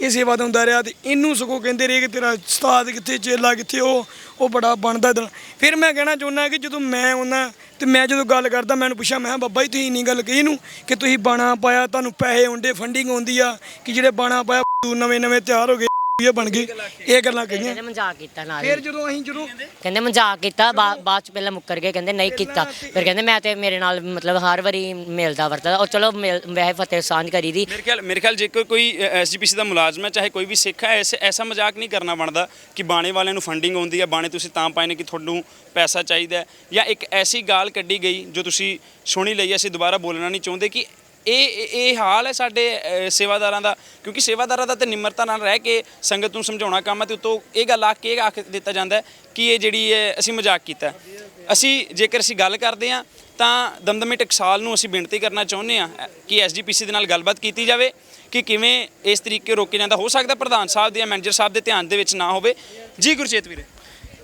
ਇਹ ਸੇਵਾ ਦਾ ਹੁੰਦਾ ਰਿਹਾ ਤੇ ਇਹਨੂੰ ਸਗੋਂ ਕਹਿੰਦੇ ਰਹੇ ਕਿ ਤੇਰਾ ਉਸਤਾਦ ਕਿੱਥੇ ਚੇਲਾ ਕਿੱਥੇ ਉਹ ਉਹ ਬੜਾ ਬਣਦਾ ਦਿਲ। ਫਿਰ ਮੈਂ ਕਹਿਣਾ ਚਾਹੁੰਦਾ ਕਿ ਜਦੋਂ ਮੈਂ ਉਹਨਾਂ ਤੇ ਮੈਂ ਜਦੋਂ ਗੱਲ ਕਰਦਾ ਮੈਨੂੰ ਪੁੱਛਿਆ ਮੈਂ ਕਿਹਾ, ਬਾਬਾ ਜੀ ਤੁਸੀਂ ਇੰਨੀ ਗੱਲ ਕਹੀ ਇਹਨੂੰ ਕਿ ਤੁਸੀਂ ਬਾਣਾ ਪਾਇਆ ਤੁਹਾਨੂੰ ਪੈਸੇ ਆਉਂਦੇ ਫੰਡਿੰਗ ਆਉਂਦੀ ਆ ਕਿ ਜਿਹੜੇ ਬਾਣਾ ਪਾਇਆ ਨਵੇਂ ਨਵੇਂ ਤਿਆਰ ਹੋ ਗਏ। ਇਹ ਬਣ ਗਏ ਇਹ ਗੱਲਾਂ ਕਹੀਆਂ। ਕਹਿੰਦੇ ਮਜ਼ਾਕ ਕੀਤਾ ਨਾਲ ਫਿਰ ਹੀ। ਜਦੋਂ ਅਸੀਂ ਜਦੋਂ ਕਹਿੰਦੇ ਮਜ਼ਾਕ ਕੀਤਾ ਬਾ- ਬਾਅਦ ਚ ਪਹਿਲਾਂ ਮੁੱਕਰ ਗਏ ਕਹਿੰਦੇ ਨਹੀਂ ਕੀਤਾ। ਫਿਰ ਕਹਿੰਦੇ ਮੈਂ ਤੇ ਮੇਰੇ ਨਾਲ ਮਤਲਬ ਹਰ ਵਾਰੀ ਮਿਲਦਾ ਵਰਤਦਾ। ਉਹ ਚਲੋ ਮਿਲ- ਵੈਸੇ ਫਤਿਹ ਸਾਂਝ ਕਰੀ ਦੀ। ਮੇਰੇ ਖਿਆਲ ਮੇਰੇ ਖਿਆਲ ਜੇਕਰ ਕੋਈ ਐਸਜੀਪੀਸੀ ਦਾ ਮੁਲਾਜ਼ਮ ਹੈ ਚਾਹੇ ਕੋਈ ਵੀ ਸਿੱਖ ਹੈ ਐਸੇ ਐਸਾ ਮਜ਼ਾਕ ਨਹੀਂ ਕਰਨਾ ਬਣਦਾ ਕਿ ਬਾਣੇ ਵਾਲਿਆਂ ਨੂੰ ਫੰਡਿੰਗ ਆਉਂਦੀ ਹੈ ਬਾਣੇ ਤੁਸੀਂ ਤਾਂ ਪਾਏ ਨੇ ਕਿ ਤੁਹਾਨੂੰ ਪੈਸਾ ਚਾਹੀਦਾ ਹੈ। ਜਾਂ ਇੱਕ ਐਸੀ ਗਾਲ ਕੱਢੀ ਗਈ ਜੋ ਤੁਸੀਂ ਸੁਣੀ ਲਈ ਅਸੀਂ ਦੁਬਾਰਾ ਬੋਲਣਾ ਨਹੀਂ ਚਾਹੁੰਦੇ ਕਿ ਇਹ ਇਹ- ਹਾਲ ਹੈ ਸਾਡੇ ਸੇਵਾਦਾਰਾਂ ਦਾ ਕਿਉਂਕਿ ਸੇਵਾਦਾਰਾਂ ਦਾ ਤੇ ਨਿਮਰਤਾ ਨਾਲ ਰਹਿ ਕੇ ਸੰਗਤ ਨੂੰ ਸਮਝਾਉਣਾ ਕੰਮ ਹੈ ਤੇ ਉਤੋਂ ਇਹ ਗੱਲ ਆ ਕੇ ਇਹ ਆਖ ਦਿੱਤਾ ਜਾਂਦਾ ਕਿ ਇਹ ਜਿਹੜੀ ਹੈ ਅਸੀਂ ਮਜ਼ਾਕ ਕੀਤਾ ਅਸੀਂ ਜੇਕਰ ਅਸੀਂ ਗੱਲ ਕਰਦੇ ਹਾਂ ਤਾਂ ਦਮਦਮੀ ਟਕਸਾਲ ਨੂੰ ਅਸੀਂ ਬੇਨਤੀ ਕਰਨਾ ਚਾਹੁੰਦੇ ਹਾਂ ਅ, ਕਿ ਐਸਜੀਪੀਸੀ ਦੇ ਨਾਲ ਗੱਲਬਾਤ ਕੀਤੀ ਜਾਵੇ ਕਿ ਕਿਵੇਂ ਇਸ ਤਰੀਕੇ ਰੋਕਿਆ ਜਾਂਦਾ ਹੋ ਸਕਦਾ ਪ੍ਰਧਾਨ ਸਾਹਿਬ ਦੇ ਜਾਂ ਮੈਨੇਜਰ ਸਾਹਿਬ ਦੇ ਧਿਆਨ ਦੇ ਵਿੱਚ ਨਾ ਹੋਵੇ। ਜੀ ਗੁਰਚੇਤ ਵੀਰੇ।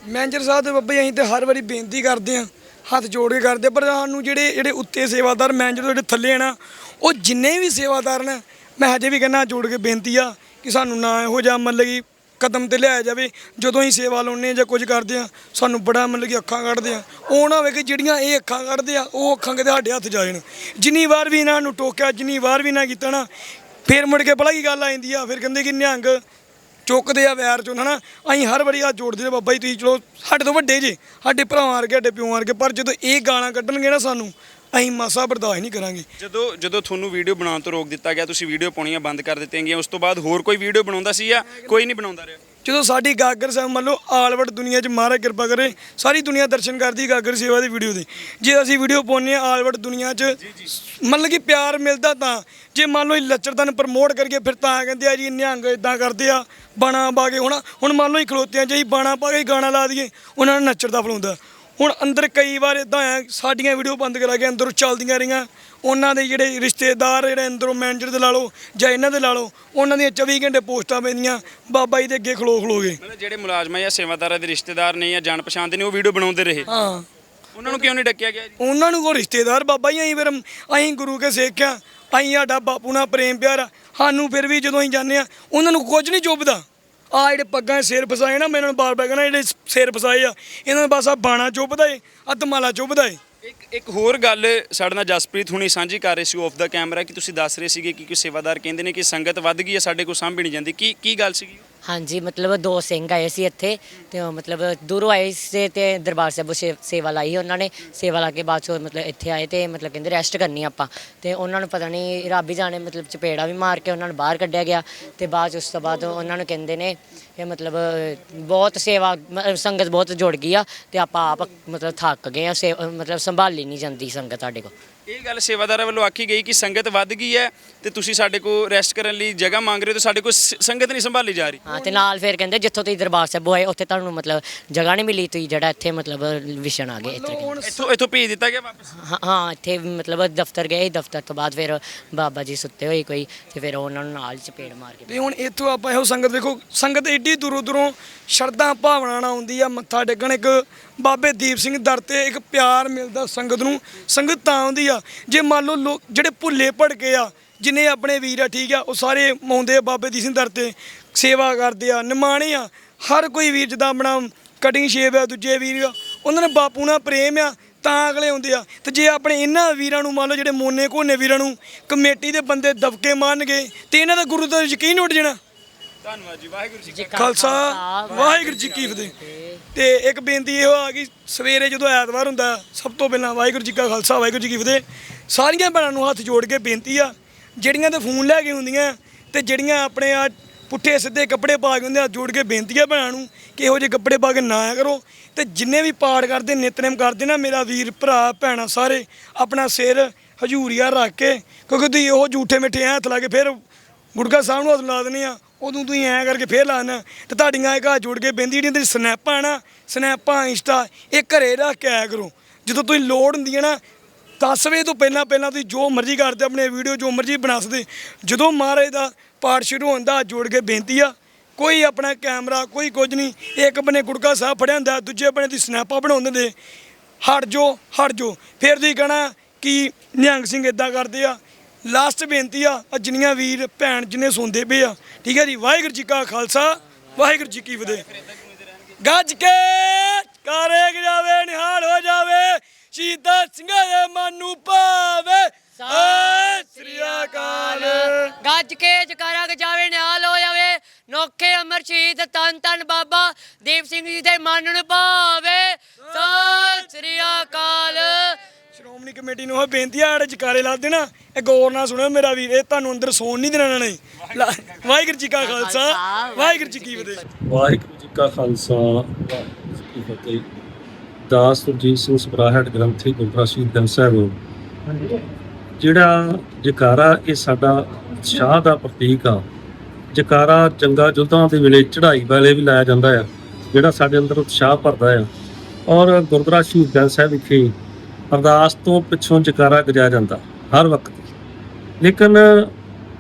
ਮੈਨੇਜਰ ਸਾਹਿਬ ਦੇ ਬੱਬੇ ਅਸੀਂ ਤੇ ਹਰ ਵਾਰੀ ਬੇਨਤੀ ਕਰਦੇ ਹਾਂ ਹੱਥ ਜੋੜ ਕੇ ਕਰਦੇ ਆ, ਪਰ ਸਾਨੂੰ ਜਿਹੜੇ ਜਿਹੜੇ ਉੱਤੇ ਸੇਵਾਦਾਰ ਮੈਨੇਜਰ ਜਿਹੜੇ ਥੱਲੇ ਆ ਨਾ ਉਹ ਜਿੰਨੇ ਵੀ ਸੇਵਾਦਾਰ ਨੇ, ਮੈਂ ਹਜੇ ਵੀ ਕਹਿੰਦਾ ਜੋੜ ਕੇ ਬੇਨਤੀ ਆ ਕਿ ਸਾਨੂੰ ਨਾ ਇਹੋ ਜਿਹਾ ਮਤਲਬ ਕਿ ਕਦਮ ਤੇ ਲਿਆਇਆ ਜਾਵੇ। ਜਦੋਂ ਹੀ ਸੇਵਾ ਲਾਉਂਦੇ ਜਾਂ ਕੁਝ ਕਰਦੇ ਆ ਸਾਨੂੰ ਬੜਾ ਮਤਲਬ ਕਿ ਅੱਖਾਂ ਕੱਢਦੇ ਆ। ਉਹ ਨਾ ਹੋਵੇ ਕਿ ਜਿਹੜੀਆਂ ਇਹ ਅੱਖਾਂ ਕੱਢਦੇ ਆ, ਉਹ ਅੱਖਾਂ ਕਿਤੇ ਸਾਡੇ ਹੱਥ ਜਾ ਜਾਣ। ਜਿੰਨੀ ਵਾਰ ਵੀ ਇਹਨਾਂ ਨੂੰ ਟੋਕਿਆ, ਜਿੰਨੀ ਵਾਰ ਵੀ ਨਾ ਕੀਤਾ ਨਾ, ਫਿਰ ਮੁੜ ਕੇ ਭਲਾ ਕੀ ਗੱਲ ਆ ਜਾਂਦੀ ਆ। ਫਿਰ ਕਹਿੰਦੇ ਕਿ ਨਿਹੰਗ ਚੁੱਕਦੇ ਆ ਵੈਰ ਚੋਂ, ਹਨਾ? ਅਸੀਂ ਹਰ ਵਾਰੀ ਹੱਥ ਜੋੜਦੇ ਆ, ਬਾਬਾ ਜੀ ਤੁਸੀਂ ਚਲੋ ਸਾਡੇ ਤੋਂ ਵੱਡੇ ਜੇ, ਸਾਡੇ ਭਰਾਵਾਂ ਵਰਗੇ, ਸਾਡੇ ਪਿਓ ਵਰਗੇ, ਪਰ ਜਦੋਂ ਇਹ ਗਾਲਾਂ ਕੱਢਣਗੇ ਨਾ ਸਾਨੂੰ ਅਸੀਂ ਮਾਸਾ ਬਰਦਾਸ਼ਤ ਨਹੀਂ ਕਰਾਂਗੇ। ਜਦੋਂ ਜਦੋਂ ਤੁਹਾਨੂੰ ਵੀਡੀਓ ਬਣਾਉਣ ਤੋਂ ਰੋਕ ਦਿੱਤਾ ਗਿਆ ਤੁਸੀਂ ਵੀਡੀਓ ਪਾਉਣੀਆਂ ਬੰਦ ਕਰ ਦਿੱਤੀਆਂ ਗਈਆਂ ਉਸ ਤੋਂ ਬਾਅਦ ਹੋਰ ਕੋਈ ਵੀਡੀਓ ਬਣਾਉਂਦਾ ਸੀ ਜਾਂ ਕੋਈ ਨਹੀਂ ਬਣਾਉਂਦਾ ਰਿਹਾ? ਜਦੋਂ ਸਾਡੀ ਗਾਗਰ ਸਾਹਿਬ ਮੰਨ ਲਓ ਆਲਵਰਡ ਦੁਨੀਆ 'ਚ ਮਹਾਰਾਜ ਕਿਰਪਾ ਕਰੇ ਸਾਰੀ ਦੁਨੀਆ ਦਰਸ਼ਨ ਕਰਦੀ ਗਾਗਰ ਸੇਵਾ ਦੀ ਵੀਡੀਓ ਦੇ। ਜੇ ਅਸੀਂ ਵੀਡੀਓ ਪਾਉਂਦੇ ਆ ਆਲਵਰਡ ਦੁਨੀਆ 'ਚ ਮਤਲਬ ਕਿ ਪਿਆਰ ਮਿਲਦਾ ਤਾਂ ਜੇ ਮੰਨ ਲਓ ਇਹ ਲੱਚਰਤਨ ਪ੍ਰਮੋਟ ਕਰਕੇ ਫਿਰ ਤਾਂ ਕਹਿੰਦੇ ਆ ਜੀ ਨਿਹੰਗ ਇਦਾਂ ਕਰਦੇ ਆ ਬਾਣਾ ਪਾ ਕੇ ਹੁਣ ਹੁਣ ਮੰਨ ਲਓ ਹੀ ਖਲੋਤਿਆਂ 'ਚ ਹੀ ਬਾਣਾ ਪਾ ਕੇ ਗਾਣਾ ਲਾ ਦਈਏ ਉਹਨਾਂ ਨੂੰ ਨੱਚਰ ਦਾ ਫਲਾਉਂਦਾ। ਹੁਣ ਅੰਦਰ ਕਈ ਵਾਰ ਇਦਾਂ ਆ ਸਾਡੀਆਂ ਵੀਡੀਓ ਬੰਦ ਕਰਾ ਕੇ ਅੰਦਰੋਂ ਚੱਲਦੀਆਂ ਰਹੀਆਂ। ਉਹਨਾਂ ਦੇ ਜਿਹੜੇ ਰਿਸ਼ਤੇਦਾਰ ਜਿਹੜੇ ਅੰਦਰੋਂ ਮੈਨੇਜਰ ਦੇ ਲਾ ਲਓ ਜਾਂ ਇਹਨਾਂ ਦੇ ਲਾ ਲਓ ਉਹਨਾਂ ਦੀਆਂ 24 ਘੰਟੇ ਪੋਸਟਾਂ ਪੈਂਦੀਆਂ ਬਾਬਾ ਜੀ ਦੇ ਅੱਗੇ ਖਲੋ ਖਲੋ ਕੇ। ਮਤਲਬ ਜਿਹੜੇ ਮੁਲਾਜ਼ਮਾਂ ਜਾਂ ਸੇਵਾਦਾਰਾਂ ਦੇ ਰਿਸ਼ਤੇਦਾਰ ਨੇ ਜਾਂ ਜਾਣ ਪਛਾਣ ਦੇ ਨੇ ਉਹ ਵੀਡੀਓ ਬਣਾਉਂਦੇ ਰਹੇ। ਹਾਂ। ਉਹਨਾਂ ਨੂੰ ਕਿਉਂ ਨਹੀਂ ਡੱਕਿਆ ਗਿਆ ਜੀ? ਉਹਨਾਂ ਨੂੰ ਕੋ ਰਿਸ਼ਤੇਦਾਰ ਬਾਬਾ ਜੀ ਅਸੀਂ ਫਿਰ ਅਸੀਂ ਗੁਰੂ ਕੇ ਸਿੱਖਿਆ ਅਸੀਂ ਸਾਡਾ ਬਾਪੂ ਨਾਲ ਪ੍ਰੇਮ ਪਿਆਰ। ਸਾਨੂੰ ਫਿਰ ਵੀ ਜਦੋਂ ਅਸੀਂ ਜਾਂਦੇ ਆ ਉਹਨਾਂ ਨੂੰ ਕੁਝ ਨਹੀਂ ਚੁੱਭਦਾ। ਆ ਜਿਹੜੇ ਪੱਗਾਂ ਸਿਰ ਫਸਾਏ ਨਾ, ਮੇਰੇ ਨਾਲ ਨੂੰ ਬਾਰ ਬਾਰ ਕਹਿੰਦਾ ਜਿਹੜੇ ਸਿਰ ਫਸਾਏ ਆ, ਇਹਨਾਂ ਨੂੰ ਬਸ ਆ ਬਾਣਾ ਚੁੱਭਦਾ ਏ ਆ ਧਮਾਲਾ ਚੁੱਭਦਾ ਏ। ਇੱਕ ਇੱਕ ਹੋਰ ਗੱਲ ਸਾਡੇ ਨਾਲ ਜਸਪ੍ਰੀਤ ਹੁਣੀ ਸਾਂਝੀ ਕਰ ਰਹੇ ਸੀ ਆਫ ਦਾ ਕੈਮਰਾ ਕਿ ਤੁਸੀਂ ਦੱਸ ਰਹੇ ਸੀਗੇ ਕਿ ਕੋਈ ਸੇਵਾਦਾਰ ਕਹਿੰਦੇ ਨੇ ਕਿ ਸੰਗਤ ਵੱਧ ਗਈ ਹੈ, ਸਾਡੇ ਕੋਲ ਸਾਂਭੀ ਨਹੀਂ ਜਾਂਦੀ। ਕੀ ਕੀ ਗੱਲ ਸੀਗੀ? ਹਾਂਜੀ, ਮਤਲਬ ਦੋ ਸਿੰਘ ਆਏ ਸੀ ਇੱਥੇ ਤੇ ਉਹ ਮਤਲਬ ਦੂਰੋਂ ਆਏ ਸੀ ਤੇ ਦਰਬਾਰ ਸਾਹਿਬ ਸੇ- ਸੇਵਾ ਲਾਈ ਉਹਨਾਂ ਨੇ। ਸੇਵਾ ਲਾ ਕੇ ਬਾਅਦ ਚੋਂ ਮਤਲਬ ਇੱਥੇ ਆਏ ਤੇ ਮਤਲਬ ਕਹਿੰਦੇ ਰੈਸਟ ਕਰਨੀ ਆਪਾਂ। ਤੇ ਉਹਨਾਂ ਨੂੰ ਪਤਾ ਨਹੀਂ, ਰੱਬ ਹੀ ਜਾਣੇ ਮਤਲਬ ਚਪੇੜਾ ਵੀ ਮਾਰ ਕੇ ਉਹਨਾਂ ਨੂੰ ਬਾਹਰ ਕੱਢਿਆ ਗਿਆ ਤੇ ਬਾਅਦ 'ਚ ਉਸ ਤੋਂ ਬਾਅਦ ਉਹਨਾਂ ਨੂੰ ਕਹਿੰਦੇ ਨੇ, ਇਹ ਮਤਲਬ ਬਹੁਤ ਸੇਵਾ ਮ- ਸੰਗਤ ਬਹੁਤ ਜੁੜ ਗਈ ਆ ਤੇ ਆਪਾਂ ਆਪ ਮਤਲਬ ਥੱਕ ਗਏ ਆ ਸੇ- ਮਤਲਬ ਸੰਭਾਲੀ ਨਹੀਂ ਜਾਂਦੀ ਸੰਗਤ ਸਾਡੇ ਕੋਲ। ਇਹ ਗੱਲ ਸੇਵਾਦਾਰਾਂ ਵੱਲੋਂ ਆਖੀ ਗਈ ਕਿ ਸੰਗਤ ਵੱਧ ਗਈ ਹੈ ਤੇ ਤੁਸੀਂ ਸਾਡੇ ਕੋਲ ਰੈਸਟ ਕਰਨ ਲਈ ਜਗ੍ਹਾ ਮੰਗ ਰਹੇ ਹੋ ਤੇ ਸਾਡੇ ਕੋਲ ਸ- ਸੰਗਤ ਨਹੀਂ ਸੰਭਾਲੀ ਜਾ ਰਹੀ। ਹਾਂ ਤੇ ਨਾਲ ਫਿਰ ਕਹਿੰਦੇ ਜਿੱਥੋਂ ਤੁਸੀਂ ਦਰਬਾਰ ਸਾਹਿਬ ਹੋਏ ਉੱਥੇ ਤੁਹਾਨੂੰ ਮਤਲਬ ਜਗ੍ਹਾ ਨਹੀਂ ਮਿਲੀ ਤੁਸੀਂ ਜਿਹੜਾ ਇੱਥੇ ਮਤਲਬ ਵਿਸ਼ਣ ਆ ਗਏ ਇੱਥੇ ਇੱਥੋਂ ਇੱਥੋਂ ਭੇਜ ਦਿੱਤਾ ਗਿਆ ਵਾਪਸ? ਹਾਂ ਹਾਂ ਇੱਥੇ ਮਤਲਬ ਦਫ਼ਤਰ ਗਏ ਦਫ਼ਤਰ ਤੋਂ ਬਾਅਦ ਫਿਰ ਬਾਬਾ ਜੀ ਸੁੱਤੇ ਹੋਏ ਕੋਈ ਤੇ ਫਿਰ ਉਹਨਾਂ ਨੂੰ ਨਾਲ ਚਪੇੜ ਮਾਰ ਕੇ ਤੇ ਹੁਣ ਇੱਥੋਂ ਆਪਾਂ ਇਹੋ ਸੰਗਤ ਵੇਖੋ ਸੰਗਤ ਏਡੀ ਦੂਰੋਂ ਦੂਰੋਂ ਸ਼ਰਧਾ ਭਾਵਨਾ ਨਾਲ ਆਉਂਦੀ ਆ ਮੱਥਾ ਟੇਕਣ ਇੱਕ ਬਾਬੇ ਦੀਪ ਸਿੰਘ ਦਰ ਤੇ ਇੱਕ ਪਿਆਰ ਮਿਲਦਾ ਸੰਗਤ ਨੂੰ, ਸੰਗਤ ਤਾਂ ਆਉਂਦੀ ਆ। ਜੇ ਮੰਨ ਲਓ ਲੋਕ ਜਿਹੜੇ ਭੁੱਲੇ ਭੜਕੇ ਆ, ਜਿਨੇ ਆਪਣੇ ਵੀਰ ਆ, ਠੀਕ ਆ, ਉਹ ਸਾਰੇ ਆਉਂਦੇ ਆ ਬਾਬੇ ਦੀਪ ਸਿੰਘ ਦਰ ਤੇ, ਸੇਵਾ ਕਰਦੇ ਆ, ਨਿਮਾਣੇ ਆ। ਹਰ ਕੋਈ ਵੀਰ ਜਿੱਦਾਂ ਆਪਣਾ ਕਟਿੰਗ ਸ਼ੇਪ ਆ, ਦੂਜੇ ਵੀਰ ਆ, ਉਹਨਾਂ ਨੇ ਬਾਪੂ ਨਾਲ ਪ੍ਰੇਮ ਆ, ਤਾਂ ਅਗਲੇ ਹੁੰਦੇ ਆ। ਤੇ ਜੇ ਆਪਣੇ ਇਹਨਾਂ ਵੀਰਾਂ ਨੂੰ ਮੰਨ ਲਓ ਜਿਹੜੇ ਮੋਨੇ ਕੋਨੇ ਵੀਰਾਂ ਨੂੰ ਕਮੇਟੀ ਦੇ ਬੰਦੇ ਦਬਕੇ ਮਾਰਨਗੇ, ਤੇ ਇਹਨਾਂ ਦਾ ਗੁਰੂ ਦਾ ਯਕੀਨ ਉੱਡ ਜਾਣਾ। ਧੰਨਵਾਦ ਜੀ ਵਾਹਿਗੁਰੂ ਜੀ ਖਾਲਸਾ ਵਾਹਿਗੁਰੂ ਜੀ ਕੀ ਫਤਿਹ। ਤੇ ਇੱਕ ਬੇਨਤੀ ਇਹੋ ਆ ਕਿ ਸਵੇਰੇ ਜਦੋਂ ਐਤਵਾਰ ਹੁੰਦਾ ਸਭ ਤੋਂ ਪਹਿਲਾਂ ਵਾਹਿਗੁਰੂ ਜੀ ਕਾ ਖਾਲਸਾ ਵਾਹਿਗੁਰੂ ਜੀ ਕੀ ਫਤਿਹ। ਸਾਰੀਆਂ ਭੈਣਾਂ ਨੂੰ ਹੱਥ ਜੋੜ ਕੇ ਬੇਨਤੀ ਆ ਜਿਹੜੀਆਂ ਤੇ ਫੋਨ ਲੈ ਕੇ ਹੁੰਦੀਆਂ ਤੇ ਜਿਹੜੀਆਂ ਆਪਣੇ ਆ ਪੁੱਠੇ ਸਿੱਧੇ ਕੱਪੜੇ ਪਾ ਕੇ ਹੁੰਦੇ ਹੱਥ ਜੋੜ ਕੇ ਬੇਨਤੀ ਆ ਭੈਣਾਂ ਨੂੰ ਕਿ ਇਹੋ ਜਿਹੇ ਕੱਪੜੇ ਪਾ ਕੇ ਨਾ ਆਇਆ ਕਰੋ। ਤੇ ਜਿੰਨੇ ਵੀ ਪਾਠ ਕਰਦੇ ਨਿਤਨੇਮ ਕਰਦੇ ਨਾ ਮੇਰਾ ਵੀਰ ਭਰਾ ਭੈਣਾਂ ਸਾਰੇ ਆਪਣਾ ਸਿਰ ਹਜੂਰੀਆ ਰੱਖ ਕੇ ਕਿਉਂਕਿ ਤੁਸੀਂ ਉਹ ਝੂਠੇ ਮਿੱਠੇ ਹੱਥ ਲਾ ਕੇ ਫਿਰ ਗੁੜਕਾ ਸਾਹਿਬ ਨੂੰ ਹੱਥ ਲਾ ਦਿੰਦੇ ਆ। ਉਦੋਂ ਤੁਸੀਂ ਐਂ ਕਰਕੇ ਫੇਰ ਲਾਣਾ ਤੇ ਤੁਹਾਡੀਆਂ ਇੱਕ ਘਰ ਜੁੜ ਕੇ ਬੇਨਤੀ ਜਿਹੜੀਆਂ ਤੇ ਸਨੈਪਾਂ ਨਾ, ਸਨੈਪਾਂ ਇੰਸਟਾ, ਇਹ ਘਰੇ ਰੱਖ ਕੇ ਆਇਆ ਕਰੋ। ਜਦੋਂ ਤੁਸੀਂ ਲੋੜ ਹੁੰਦੀ ਹੈ ਨਾ 10 ਵਜੇ ਤੋਂ ਪਹਿਲਾਂ ਪਹਿਲਾਂ ਤੁਸੀਂ ਜੋ ਮਰਜ਼ੀ ਕਰਦੇ ਆਪਣੇ ਵੀਡੀਓ, ਜੋ ਮਰਜ਼ੀ ਬਣਾ ਸਕਦੇ। ਜਦੋਂ ਮਹਾਰਾਜ ਦਾ ਪਾਠ ਸ਼ੁਰੂ ਹੁੰਦਾ ਹੱਥ ਜੋੜ ਕੇ ਬੇਨਤੀ ਆ, ਕੋਈ ਆਪਣਾ ਕੈਮਰਾ, ਕੋਈ ਕੁਝ ਨਹੀਂ। ਇੱਕ ਬਨੇ ਗੁੜਕਾ ਸਾਹਿਬ ਫੜਿਆ ਹੁੰਦਾ, ਦੂਜੇ ਬਨੇ ਦੀ ਸਨੈਪਾਂ ਬਣਾਉਂਦੇ ਨੇ ਹਟ ਜੋ ਹਟ ਜੋ। ਫਿਰ ਤੁਸੀਂ ਕਹਣਾ ਕਿ ਨਿਹੰਗ ਸਿੰਘ ਇਦਾਂ ਕਰਦੇ ਆ। ਲਾਸਟ ਬੇਨਤੀ ਆ, ਆਹ ਜਿੰਨੀਆਂ ਵੀਰ, ਭੈਣ ਜਿੰਨੇ ਸੁਣਦੇ ਪਏ ਆ। ਠੀਕ ਹੈ ਜੀ? ਵਾਹਿਗੁਰੂ ਜੀ ਕਾ ਖਾਲਸਾ, ਵਾਹਿਗੁਰੂ ਜੀ ਕੀ ਫਤਿਹ। ਗੱਜ ਕੇ ਕਾਰੇ ਜਾਵੇ ਨਿਹਾਲ ਹੋ ਜਾਵੇ, ਸ਼ਹੀਦਾਂ ਸਿੰਘਾਂ ਦੇ ਮਨ ਨੂੰ ਭਾਵੇ। ਸਤਿ ਸ੍ਰੀ ਅਕਾਲ। ਗੱਜ ਕੇ ਜਕਾਰਾ ਗਜਾਵੇ, ਨਿਹਾਲ ਹੋ ਜਾਵੇ। ਨੋਖੇ ਅਮਰ ਸ਼ਹੀਦ ਤਨ ਤਨ ਬਾਬਾ ਦੀਪ ਸਿੰਘ ਜੀ ਦੇ ਮਨ ਨੂੰ ਭਾਵੇ। ਸ੍ਰੀ ਅਕਾਲ। ਸ਼੍ਰੋਮਣੀ ਕਮੇਟੀ ਨੂੰ ਉਹ ਬੇਨਤੀ ਆ ਜਿਹੜੇ ਜਕਾਰੇ ਲਾ ਦੇਣਾ। ਇਹ ਗੌਰ ਨਾਲ ਸੁਣਿਓ ਮੇਰਾ ਵੀਰ, ਇਹ ਤੁਹਾਨੂੰ ਅੰਦਰ ਸੌਣ ਨਹੀਂ ਦੇਣਾ ਇਹਨਾਂ ਨੇ। ਲਾ- ਵਾਹਿਗੁਰੂ ਜੀ ਕਾ ਖਾਲਸਾ, ਵਾਹਿਗੁਰੂ ਜੀ ਕੀ ਫਤਿਹ। ਵਾਹਿਗੁਰੂ ਜੀ ਕਾ ਖਾਲਸਾ, ਵਾਹਿਗੁਰੂ ਜੀ ਕੀ ਫਤਿਹ। ਦਾਸ ਸੁਰਜੀਤ ਸਿੰਘ ਸਪਰਾਹਟ ਗ੍ਰੰਥੀ ਗੁਰਦੁਆਰਾ ਸ਼ਹੀਦ ਸਾਹਿਬ। ਜਿਹੜਾ ਜਕਾਰਾ, ਇਹ ਸਾਡਾ ਉਤਸ਼ਾਹ ਦਾ ਪ੍ਰਤੀਕ ਆ। ਜਕਾਰਾ ਚੰਗਾ ਜੁੱਧਾਂ ਦੇ ਵੇਲੇ ਚੜ੍ਹਾਈ ਵੇਲੇ ਵੀ ਲਾਇਆ ਜਾਂਦਾ ਆ, ਜਿਹੜਾ ਸਾਡੇ ਅੰਦਰ ਉਤਸ਼ਾਹ ਭਰਦਾ ਆ। ਔਰ ਗੁਰਦੁਆਰਾ ਸ਼ਹੀਦ ਗੰਜ ਸਾਹਿਬ ਵਿਖੇ ਅਰਦਾਸ ਤੋਂ ਪਿੱਛੋਂ ਜਕਾਰਾ ਗਜਾਇਆ ਜਾਂਦਾ ਹਰ ਵਕਤ। ਲੇਕਿਨ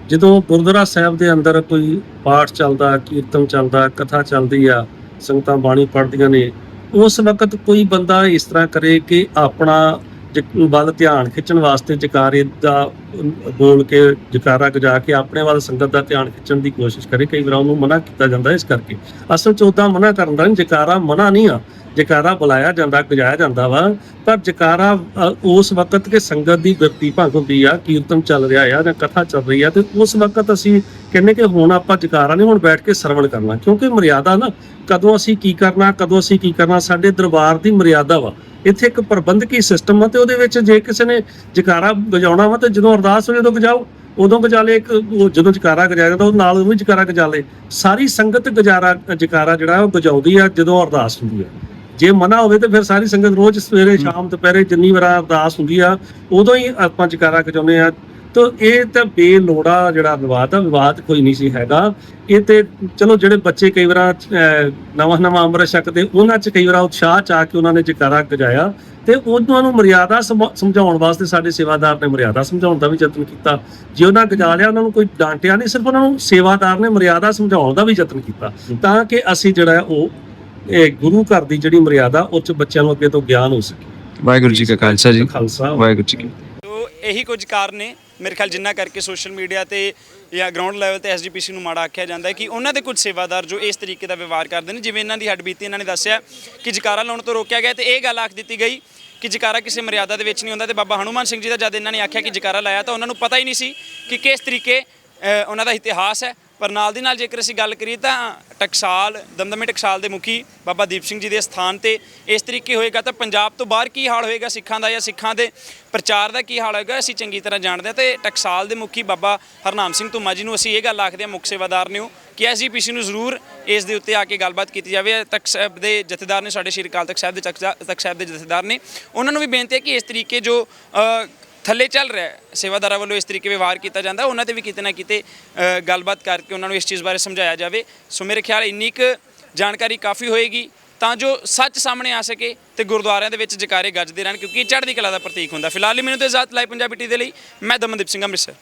ਜਦੋਂ ਗੁਰਦੁਆਰਾ ਸਾਹਿਬ ਦੇ ਅੰਦਰ ਕੋਈ ਪਾਠ ਚੱਲਦਾ, ਕੀਰਤਨ ਚੱਲਦਾ, ਕਥਾ ਚੱਲਦੀ ਆ, ਸੰਗਤਾਂ ਬਾਣੀ ਪੜ੍ਹਦੀਆਂ ਨੇ, ਉਸ ਵਕਤ ਕੋਈ ਬੰਦਾ ਇਸ ਤਰ੍ਹਾਂ ਕਰੇ ਕਿ ਆਪਣਾ ਵੱਲ ਧਿਆਨ ਖਿੱਚਣ ਵਾਸਤੇ ਜਕਾਰੇ ਦਾ, ਬੋਲ ਕੇ ਜਕਾਰਾ ਗਜਾ ਕੇ ਆਪਣੇ ਵੱਲ ਸੰਗਤ ਦਾ ਧਿਆਨ ਖਿੱਚਣ ਦੀ ਕੋਸ਼ਿਸ਼ ਕਰੇ, ਕਈ ਵਾਰ ਉਹਨੂੰ ਮਨਾ ਕੀਤਾ ਜਾਂਦਾ ਇਸ ਕਰਕੇ। ਅਸਲ 'ਚ ਉਦਾਂ ਮਨਾ ਕਰਨ ਦਾ ਨਹੀਂ ਜਕਾਰਾ ਮਨਾ ਨਹੀਂ ਆ। ਜਕਾਰਾ ਬੁਲਾਇਆ ਜਾਂਦਾ, ਗਜਾਇਆ ਜਾਂਦਾ ਵਾ। ਪਰ ਜਕਾਰਾ ਉਸ ਵਕਤ ਕੇ ਸੰਗਤ ਦੀ ਵਿਰਤੀ ਭੰਗ ਹੁੰਦੀ ਆ, ਕੀਰਤਨ ਚੱਲ ਰਿਹਾ ਆ ਜਾਂ ਕਥਾ ਚੱਲ ਰਹੀ ਆ, ਤੇ ਉਸ ਵਕਤ ਅਸੀਂ ਕਹਿੰਦੇ ਕਿ ਹੁਣ ਆਪਾਂ ਜਕਾਰਾ ਨਹੀਂ ਹੁਣ ਬੈਠ ਕੇ ਸਰਵਣ ਕਰਨਾ। ਕਿਉਂਕਿ ਮਰਿਆਦਾ ਨਾ, ਕਦੋਂ ਅਸੀਂ ਕੀ ਕਰਨਾ, ਕਦੋਂ ਅਸੀਂ ਕੀ ਕਰਨਾ, ਸਾਡੇ ਦਰਬਾਰ ਦੀ ਮਰਿਆਦਾ ਵਾ। ਇੱਥੇ ਇੱਕ ਪ੍ਰਬੰਧਕੀ ਸਿਸਟਮ ਆ ਤੇ ਉਹਦੇ ਵਿੱਚ ਜੇ ਕਿਸੇ ਨੇ ਜਕਾਰਾ ਗਜਾਉਣਾ ਵਾ ਤੇ ਜਦੋਂ ਅਰਦਾਸ ਹੋਵੇ ਉਦੋਂ ਗਜਾਓ ਉਦੋਂ ਗਜਾਲੇ ਇੱਕ ਉਹ ਜਦੋਂ ਜਕਾਰਾ ਗਜਾਇਆ ਜਾਂਦਾ ਉਹ ਨਾਲ ਉਹ ਵੀ ਜਕਾਰਾ ਗਜਾਲੇ ਸਾਰੀ ਸੰਗਤ ਗਜਾਰਾ ਜਕਾਰਾ ਜਿਹੜਾ ਉਹ ਗਜਾਉਂਦੀ ਆ ਜਦੋਂ ਅਰਦਾਸ ਹੁੰਦੀ ਆ। ਜੇ ਮਨਾ ਹੋਵੇ ਤੇ ਫਿਰ ਸਾਰੀ ਸੰਗਤ ਰੋਜ਼ ਸਵੇਰੇ ਸ਼ਾਮ ਦੁਪਹਿਰੇ ਜਿੰਨੀ ਵਾਰ ਅਰਦਾਸ ਹੁੰਦੀ ਆ ਉਦੋਂ ਹੀ ਆਪਾਂ ਜਕਾਰਾ ਗਜਾਉਂਦੇ ਆ। ਤਾਂ ਇਹ ਤਾਂ ਬੇਲੋੜਾ ਜਿਹੜਾ ਵਿਵਾਦ ਆ ਵਿਵਾਦ ਕੋਈ ਨਹੀਂ ਸੀ ਹੈਗਾ। ਇਹ ਤੇ ਚਲੋ ਜਿਹੜੇ ਬੱਚੇ ਕਈ ਵਾਰ ਨਵਾਂ ਨਵਾਂ ਅੰਮ੍ਰਿਤ ਛਕਦੇ ਉਹਨਾਂ 'ਚ ਕਈ ਵਾਰ ਉਤਸ਼ਾਹ ਚ ਆ ਕੇ ਉਹਨਾਂ ਨੇ ਜਕਾਰਾ ਗਜਾਇਆ। ਤੇ ਉਹਨਾਂ ਨੂੰ ਮਰਿਆਦਾ ਸਮਾ- ਸਮਝਾਉਣ ਵਾਸਤੇ ਸਾਡੇ ਸੇਵਾਦਾਰ ਨੇ ਮਰਿਆਦਾ ਸਮਝਾਉਣ ਦਾ ਵੀ ਯਤਨ ਕੀਤਾ। ਜੇ ਉਹਨਾਂ ਗਜਾ ਲਿਆ ਉਹਨਾਂ ਨੂੰ ਕੋਈ ਡਾਂਟਿਆ ਨਹੀਂ ਸਿਰਫ ਉਹਨਾਂ ਨੂੰ ਸੇਵਾਦਾਰ ਨੇ ਮਰਿਆਦਾ ਸਮਝਾਉਣ ਦਾ ਵੀ ਯਤਨ ਕੀਤਾ। ਤਾਂ ਕਿ ਅਸੀਂ ਜਿਹੜਾ ਉਹ ਇਹ ਗੁਰੂ ਘਰ ਦੀ ਜਿਹੜੀ ਮਰਿਆਦਾ ਉਹ 'ਚ ਬੱਚਿਆਂ ਨੂੰ ਅੱਗੇ ਤੋਂ ਗਿਆਨ ਹੋ ਸਕੇ। ਵਾਹਿਗੁਰੂ ਜੀ ਕਾ ਖਾਲਸਾ ਜੀ। ਖਾਲਸਾ। ਵਾਹਿਗੁਰੂ ਜੀ ਕੀ ਇਹੀ ਕੁਝ ਕਾਰਨ ਨੇ, ਮੇਰੇ ਖਿਆਲ ਜਿੰਨਾ ਕਰਕੇ ਸੋਸ਼ਲ ਮੀਡੀਆ ਤੇ ਜਾਂ ਗਰਾਊਂਡ ਲੈਵਲ ਤੇ ਐਸਜੀਪੀਸੀ ਨੂੰ ਮਾੜਾ ਆਖਿਆ ਜਾਂਦਾ ਹੈ ਕਿ ਉਹਨਾਂ ਦੇ ਕੁਝ ਸੇਵਾਦਾਰ ਜੋ ਇਸ ਤਰੀਕੇ ਦਾ ਵਿਵਹਾਰ ਕਰਦੇ ਨੇ, ਜਿਵੇਂ ਇਹਨਾਂ ਦੀ ਹੱਡਬੀਤੀ ਇਹਨਾਂ ਨੇ ਦੱਸਿਆ ਕਿ ਜਕਾਰਾ ਲਾਉਣ ਤੋਂ ਰੋਕਿਆ ਗਿਆ ਤੇ ਇਹ ਗੱਲ ਆਖ ਦਿੱਤੀ ਗਈ ਕਿ ਜਕਾਰਾ ਕਿਸੇ ਮਰਿਆਦਾ ਦੇ ਵਿੱਚ ਨਹੀਂ ਹੁੰਦਾ ਤੇ ਬਾਬਾ ਹਨੂਮਾਨ ਸਿੰਘ ਜੀ ਦਾ ਜਦ ਇਹਨਾਂ ਨੇ ਆਖਿਆ ਕਿ ਜਕਾਰਾ ਲਾਇਆ ਤਾਂ ਉਹਨਾਂ ਨੂੰ ਪਤਾ ਹੀ ਨਹੀਂ ਸੀ ਕਿ ਕਿਸ ਤਰੀਕੇ ਉਹਨਾਂ ਦਾ ਇਤਿਹਾਸ ਹੈ। ਪਰ ਨਾਲ ਦੀ ਨਾਲ ਜੇਕਰ ਅਸੀਂ ਗੱਲ ਕਰੀਏ ਤਾਂ ਟਕਸਾਲ, ਦਮਦਮੇ ਟਕਸਾਲ ਦੇ ਮੁਖੀ ਬਾਬਾ ਦੀਪ ਸਿੰਘ ਜੀ ਦੇ ਸਥਾਨ ਤੇ ਇਸ ਤਰੀਕੇ ਹੋਏਗਾ ਤਾਂ ਪੰਜਾਬ ਤੋਂ ਬਾਹਰ ਕੀ ਹਾਲ ਹੋਏਗਾ ਸਿੱਖਾਂ ਦਾ ਜਾਂ ਸਿੱਖਾਂ ਦੇ ਪ੍ਰਚਾਰ ਦਾ ਕੀ ਹਾਲ ਹੋਏਗਾ, ਅਸੀਂ ਚੰਗੀ ਤਰ੍ਹਾਂ ਜਾਣਦੇ ਹਾਂ। ਤੇ ਟਕਸਾਲ ਦੇ ਮੁਖੀ ਬਾਬਾ ਹਰਨਾਮ ਸਿੰਘ ਧੁੰਮਾ ਜੀ ਨੂੰ ਅਸੀਂ ਇਹ ਗੱਲ ਆਖਦੇ ਹਾਂ, ਮੁੱਖ ਸੇਵਾਦਾਰ ਨੇ ਉਹ ਕਿ ਐਸਜੀਪੀਸੀ ਨੂੰ ਜ਼ਰੂਰ ਇਸ ਦੇ ਉੱਤੇ ਆ ਕੇ ਗੱਲਬਾਤ ਕੀਤੀ ਜਾਵੇ। ਤਖਤ ਸਾਹਿਬ ਦੇ ਜਥੇਦਾਰ ਨੇ, ਸਾਡੇ ਸ਼੍ਰੀ ਅਕਾਲ ਤਖਤ ਸਾਹਿਬ ਦੇ ਤਖਤ ਤਖਤ ਸਾਹਿਬ ਦੇ ਜਥੇਦਾਰ ਨੇ, ਉਹਨਾਂ ਨੂੰ ਵੀ ਬੇਨਤੀ ਹੈ ਕਿ ਇਸ ਤਰੀਕੇ ਜੋ ਥੱਲੇ ਚੱਲ ਰਿਹਾ ਸੇਵਾਦਾਰਾਂ ਵੱਲੋਂ ਇਸ ਤਰੀਕੇ ਵਿਵਹਾਰ ਕੀਤਾ ਜਾਂਦਾ, ਉਹਨਾਂ ਤੇ ਵੀ ਕਿਤੇ ਨਾ ਕਿਤੇ ਗੱਲਬਾਤ ਕਰਕੇ ਉਹਨਾਂ ਨੂੰ ਇਸ ਚੀਜ਼ ਬਾਰੇ ਸਮਝਾਇਆ ਜਾਵੇ। ਸੋ ਮੇਰੇ ਖਿਆਲ ਇੰਨੀ ਕੁ ਜਾਣਕਾਰੀ ਕਾਫੀ ਹੋਏਗੀ, ਤਾਂ ਜੋ ਸੱਚ ਸਾਹਮਣੇ ਆ ਸਕੇ ਤੇ ਗੁਰਦੁਆਰਿਆਂ ਦੇ ਵਿੱਚ ਜਕਾਰੇ ਗੱਜਦੇ ਰਹਿਣ, ਕਿਉਂਕਿ ਇਹ ਚੜ੍ਹਦੀ ਕਲਾ ਦਾ ਪ੍ਰਤੀਕ ਹੁੰਦਾ। ਫਿਲਹਾਲ ਲਈ ਮੈਨੂੰ ਤੇ ਇਜਾਜ਼ਤ, ਲਾਈ ਪੰਜਾਬੀ ਟੀ ਦੇ ਲਈ, ਮੈਂ ਦਮਨਦੀਪ ਸਿੰਘ ਅੰਮ੍ਰਿਤਸਰ।